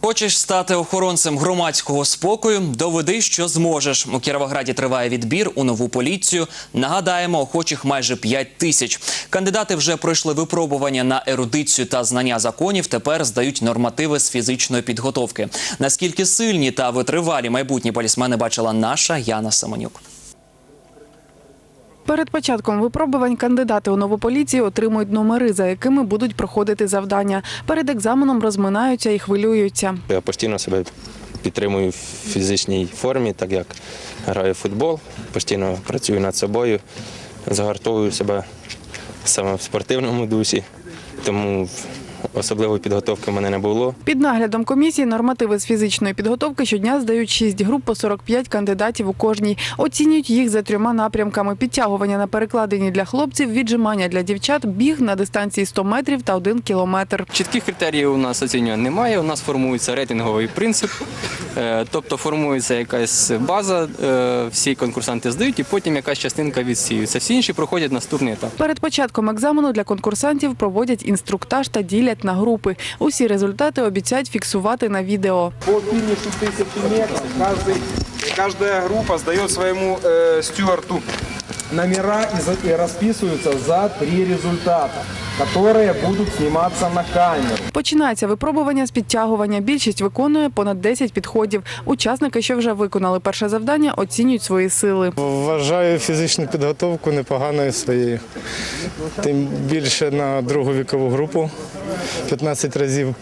Хочеш стати охоронцем громадського спокою? Доведи, що зможеш. У Кіровограді триває відбір у нову поліцію. Нагадаємо, охочих майже 5 тисяч. Кандидати вже пройшли випробування на ерудицію та знання законів. Тепер здають нормативи з фізичної підготовки. Наскільки сильні та витривалі майбутні полісмени бачила наша Яна Семенюк. Перед початком випробувань кандидати у нову поліцію отримують номери, за якими будуть проходити завдання. Перед екзаменом розминаються і хвилюються. Я постійно себе підтримую в фізичній формі, так як граю в футбол, постійно працюю над собою, загартовую себе саме в спортивному дусі, тому особливої підготовки в мене не було. Під наглядом комісії нормативи з фізичної підготовки щодня здають 6 груп по 45 кандидатів у кожній. Оцінюють їх за трьома напрямками: підтягування на перекладині для хлопців, віджимання для дівчат, біг на дистанції 100 метрів та 1 кілометр. Чітких критеріїв у нас оцінювання немає. У нас формується рейтинговий принцип, Е, тобто формується якась база, е, всі конкурсанти здають, і потім якась частинка відсіюється. Всі інші проходять наступний етап. Перед початком екзамену для конкурсантів проводять інструктаж та ділять на групи. Усі результати обіцяють фіксувати на відео. По финишу тысячи метров каждый, каждая группа сдает своему э, стюарту номера и, расписываются за три результата, которые будут сниматься на камеру. Починається випробування з підтягування. Більшість виконує понад 10 підходів. Учасники, що вже виконали перше завдання, оцінюють свої сили. Вважаю фізичну підготовку непоганою своєю. Тим більше на другу вікову групу 15 разів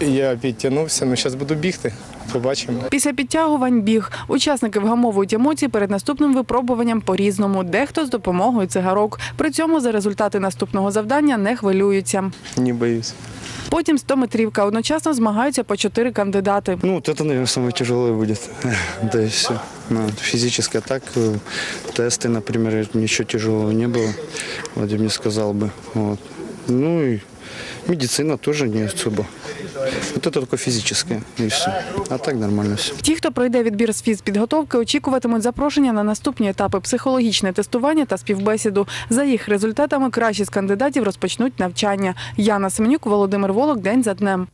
я підтягнувся. Ну, зараз буду бігти. Побачимо. Після підтягувань біг. Учасники вгамовують емоції перед наступним випробуванням по-різному. Дехто з допомогою цигарок. При цьому за результати наступного завдання не хвилюються. Не боюсь. Потім 100-метрівка. Одночасно змагаються по чотири кандидати. Ну, вот это, наверное, самое тяжелое будет. Да и все. Ну, физически, а так э, тесты, например, ничего тяжелого не было. Вот я бы не сказал бы. Вот. Ну и медицина тоже не особо. Вот это только физическое и все. А так нормально все. Ті, хто пройде відбір з фізпідготовки, очікуватимуть запрошення на наступні етапи психологічне тестування та співбесіду. За їх результатами кращі з кандидатів розпочнуть навчання. Яна Семенюк, Володимир Волок. День за днем.